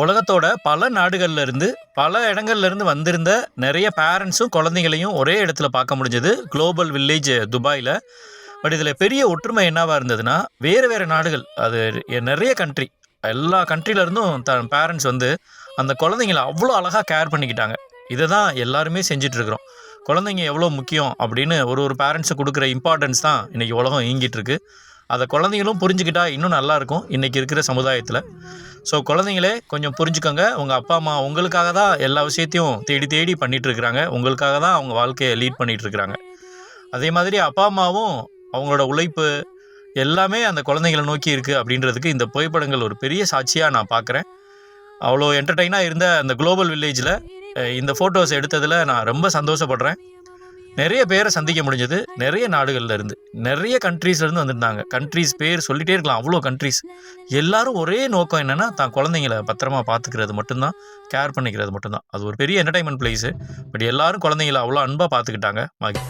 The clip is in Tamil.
உலகத்தோட பல நாடுகள்ல இருந்து பல இடங்கள்ல இருந்து வந்திருந்த நிறைய பேரண்ட்ஸும் குழந்தைங்களையும் ஒரே இடத்துல பார்க்க முடிஞ்சது. குளோபல் வில்லேஜ் துபாயில். பட் இதில் பெரிய ஒற்றுமை என்னவாக இருந்ததுன்னா வேறு வேறு நாடுகள் அது நிறைய கண்ட்ரி எல்லா கண்ட்ரிலேருந்தும் தன் பேரண்ட்ஸ் வந்து அந்த குழந்தைங்கள அவ்வளோ அழகாக கேர் பண்ணிக்கிட்டாங்க. இதை தான் எல்லாருமே செஞ்சுட்டு இருக்கிறோம். குழந்தைங்க எவ்வளோ முக்கியம் அப்படின்னு ஒரு ஒரு பேரண்ட்ஸு கொடுக்குற இம்பார்ட்டன்ஸ் தான் இன்றைக்கி உலகம் இயங்கிட்டு இருக்கு. அதை குழந்தைங்களும் புரிஞ்சுக்கிட்டா இன்னும் நல்லாயிருக்கும் இன்றைக்கி இருக்கிற சமுதாயத்தில். ஸோ குழந்தைங்களே கொஞ்சம் புரிஞ்சுக்கோங்க. உங்கள் அப்பா அம்மா உங்களுக்காக தான் எல்லா விஷயத்தையும் தேடி தேடி பண்ணிகிட்ருக்குறாங்க இருக்கிறாங்க உங்களுக்காக தான் அவங்க வாழ்க்கையை லீட் பண்ணிகிட்ருக்குறாங்க அதே மாதிரி அப்பா அம்மாவும் அவங்களோட உழைப்பு எல்லாமே அந்த குழந்தைங்களை நோக்கி இருக்குது அப்படின்றதுக்கு இந்த புகைப்படங்கள் ஒரு பெரிய சாட்சியாக நான் பார்க்குறேன் அவ்வளோ என்டர்டெயினாக இருந்த அந்த குளோபல் வில்லேஜில் இந்த ஃபோட்டோஸ் எடுத்ததில் நான் ரொம்ப சந்தோஷப்படுறேன். நிறைய பேரை சந்திக்க முடிஞ்சது. நிறைய நாடுகள்ல இருந்து நிறைய கண்ட்ரீஸ்லேருந்து இருந்து வந்திருந்தாங்க. கண்ட்ரீஸ் பேர் சொல்லிட்டே இருக்கலாம் அவ்வளோ கண்ட்ரீஸ் எல்லாரும் ஒரே நோக்கம் என்னென்னா தான் குழந்தைங்கள பத்திரமா பார்த்துக்கிறது மட்டும்தான் கேர் பண்ணிக்கிறது மட்டும்தான். அது ஒரு பெரிய என்டர்டைன்மெண்ட் பிளேஸு பட் எல்லாரும் குழந்தைங்கள அவ்வளோ அன்பாக பார்த்துக்கிட்டாங்க மகி.